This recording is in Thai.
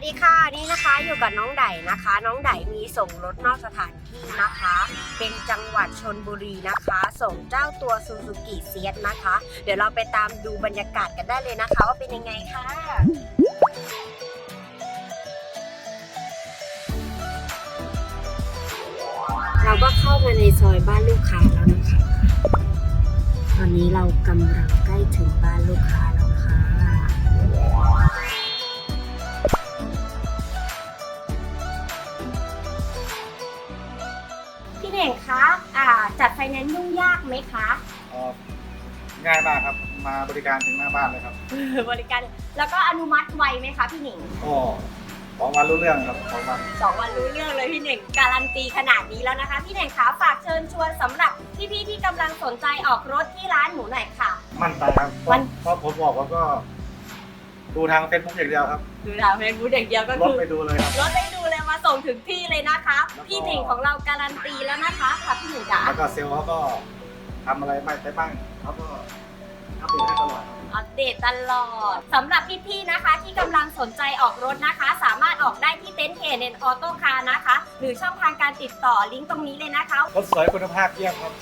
วัสดีค่ะนี่นะคะอยู่กับน้องไดนะคะ น้องไดมีส่งรถนอกสถานที่นะคะ เป็นจังหวัดชนบุรีนะคะ ส่งเจ้าตัวซูซูกิเซียสนะคะ เดี๋ยวเราไปตามดูบรรยากาศกันได้เลยนะคะ ว่าเป็นยังไงค่ะเราก็เข้ามาในซอยบ้านลูกค้าแล้วนะคะ พี่เน่งคะอ่าจัดไฟแนนซ์ยุ่งยากไหมคะ เอ่อง่ายมากครับ มาบริการถึงหน้าบ้านเลยครับบริการแล้วก็อนุมัติไวไหมคะพี่หนิงก็สองวันรู้เรื่องครับสองวัน สองวันรู้เรื่องเลยพี่เน่งการันตีขนาดนี้แล้วนะคะ พี่เน่งคะฝากเชิญชวนสำหรับพี่ๆที่กำลังสนใจออกรถที่ร้านหนูหน่อยค่ะ มั่นใจครับเพวัราะนเพราะผมบอกว่าก็ ดูทางเฟซบุ๊กอย่างเดียวครับ ดูทางเฟซบุ๊กอย่างเดียวก็รถคือไปดูเลยครับ รถไปดูเลย มาส่งถึงที่เลยนะคะ แล้วก็ พี่หนิงของเราการันตีแล้วนะคะค่ะพี่หนิงจ๋าแล้วก็เซลล์เขาก็ทำอะไรไปไปบ้างเขาก็อัปเดตให้ตลอดครับอัปเดตตลอดสำหรับพี่ๆนะคะ ที่กำลังสนใจออกรถนะคะ สามารถออกได้ที่เต็นท์เคเนนออโต้คาร์นะคะ หรือช่องทางการติดต่อลิงก์ตรงนี้เลยนะคะ รถสวยคุณภาพเยี่ยมครับ